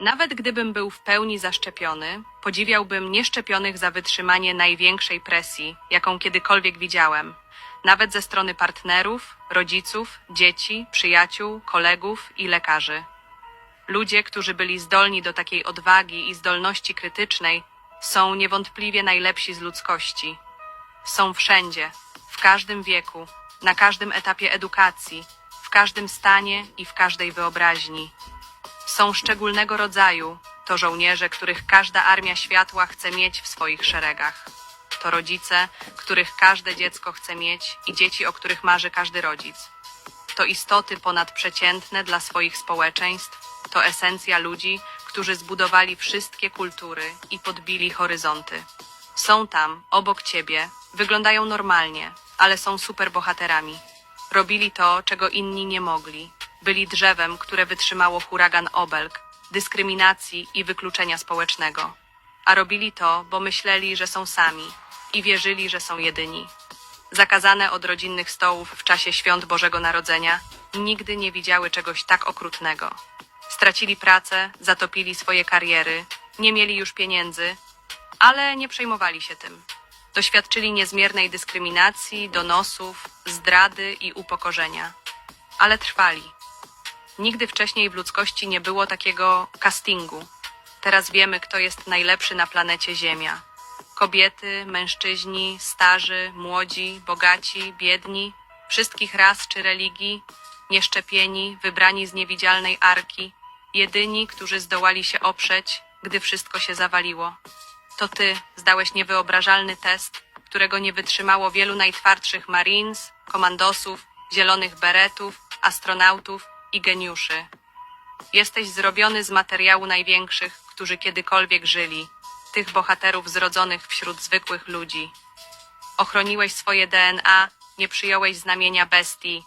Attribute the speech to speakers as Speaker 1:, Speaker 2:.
Speaker 1: Nawet gdybym był w pełni zaszczepiony, podziwiałbym nieszczepionych za wytrzymanie największej presji, jaką kiedykolwiek widziałem. Nawet ze strony partnerów, rodziców, dzieci, przyjaciół, kolegów i lekarzy. Ludzie, którzy byli zdolni do takiej odwagi i zdolności krytycznej, są niewątpliwie najlepsi z ludzkości. Są wszędzie, w każdym wieku, na każdym etapie edukacji, w każdym stanie i w każdej wyobraźni. Są szczególnego rodzaju, to żołnierze, których każda armia światła chce mieć w swoich szeregach. To rodzice, których każde dziecko chce mieć i dzieci, o których marzy każdy rodzic. To istoty ponadprzeciętne dla swoich społeczeństw, to esencja ludzi, którzy zbudowali wszystkie kultury i podbili horyzonty. Są tam, obok ciebie, wyglądają normalnie, ale są superbohaterami. Robili to, czego inni nie mogli. Byli drzewem, które wytrzymało huragan obelg, dyskryminacji i wykluczenia społecznego. A robili to, bo myśleli, że są sami i wierzyli, że są jedyni. Zakazane od rodzinnych stołów w czasie świąt Bożego Narodzenia, nigdy nie widziały czegoś tak okrutnego. Stracili pracę, zatopili swoje kariery, nie mieli już pieniędzy, ale nie przejmowali się tym. Doświadczyli niezmiernej dyskryminacji, donosów, zdrady i upokorzenia. Ale trwali. Nigdy wcześniej w ludzkości nie było takiego castingu. Teraz wiemy, kto jest najlepszy na planecie Ziemia. Kobiety, mężczyźni, starzy, młodzi, bogaci, biedni, wszystkich ras czy religii, nieszczepieni, wybrani z niewidzialnej arki, jedyni, którzy zdołali się oprzeć, gdy wszystko się zawaliło. To ty zdałeś niewyobrażalny test, którego nie wytrzymało wielu najtwardszych marines, komandosów, zielonych beretów, astronautów i geniuszy. Jesteś zrobiony z materiału największych, którzy kiedykolwiek żyli, tych bohaterów zrodzonych wśród zwykłych ludzi. Ochroniłeś swoje DNA, nie przyjąłeś znamienia bestii,